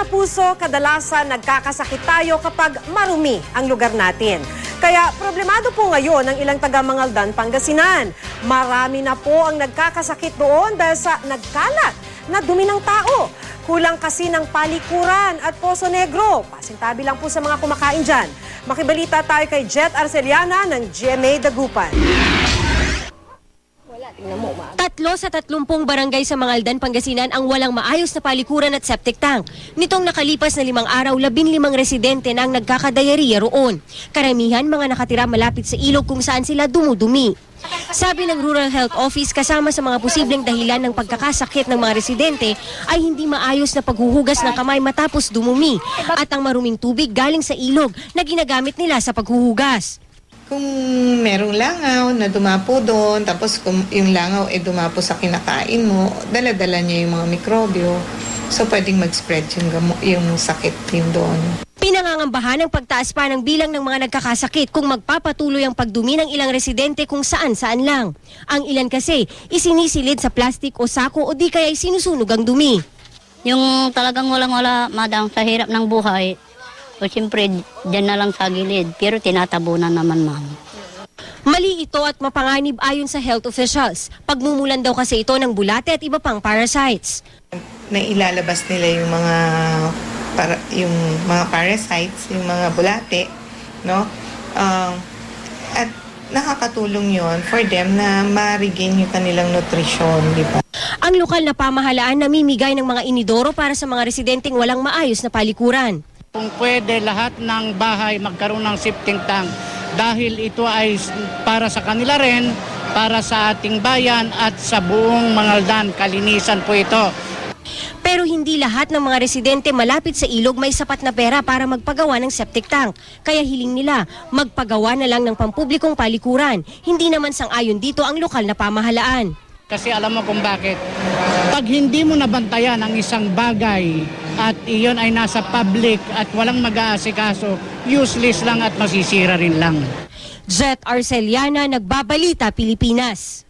kapuso, kadalasan nagkakasakit tayo kapag marumi ang lugar natin. Kaya problemado po ngayon ang ilang taga Mangaldan, Pangasinan. Marami na po ang nagkakasakit doon dahil sa nagkalat na dumi ng tao. Kulang kasi ng palikuran at poso negro. Pasintabi lang po sa mga kumakain dyan. Makibalita tayo kay Jet Arceliana ng GMA Dagupan. Tatlo sa tatlumpong barangay sa Mangaldan, Pangasinan ang walang maayos na palikuran at septic tank. Nitong nakalipas na limang araw, labing limang residente na ang nagkakadayariya roon. Karamihan mga nakatira malapit sa ilog kung saan sila dumudumi. Sabi ng Rural Health Office, kasama sa mga posibleng dahilan ng pagkakasakit ng mga residente ay hindi maayos na paghuhugas ng kamay matapos dumumi at ang maruming tubig galing sa ilog na ginagamit nila sa paghuhugas. Kung merong langaw na dumapo doon, tapos kung yung langaw ay dumapo sa kinakain mo, dala-dala niya yung mga mikrobyo. So, pwedeng mag-spread yung, gamo- yung sakit yun doon. Pinangangambahan ang pagtaas pa ng bilang ng mga nagkakasakit kung magpapatuloy ang pagdumi ng ilang residente kung saan-saan lang. Ang ilan kasi isinisilid sa plastic o sako o di kaya sinusunog ang dumi. Yung talagang walang-wala, madam, sa hirap ng buhay, o siyempre, dyan na lang sa gilid. Pero tinatabunan naman, ma'am. Mali ito at mapanganib ayon sa health officials. Pagmumulan daw kasi ito ng bulate at iba pang parasites. Na ilalabas nila yung mga para, yung mga parasites, yung mga bulate, no? Um, at nakakatulong yon for them na ma-regain yung kanilang nutrition, di ba? Ang lokal na pamahalaan namimigay ng mga inidoro para sa mga residenteng walang maayos na palikuran. Kung pwede lahat ng bahay magkaroon ng shifting tank dahil ito ay para sa kanila rin, para sa ating bayan at sa buong Mangaldan. Kalinisan po ito. Pero hindi lahat ng mga residente malapit sa ilog may sapat na pera para magpagawa ng septic tank. Kaya hiling nila, magpagawa na lang ng pampublikong palikuran. Hindi naman sang-ayon dito ang lokal na pamahalaan. Kasi alam mo kung bakit. Pag hindi mo nabantayan ang isang bagay at iyon ay nasa public at walang mag-aasikaso, useless lang at masisira rin lang. Jet Arceliana, Nagbabalita, Pilipinas.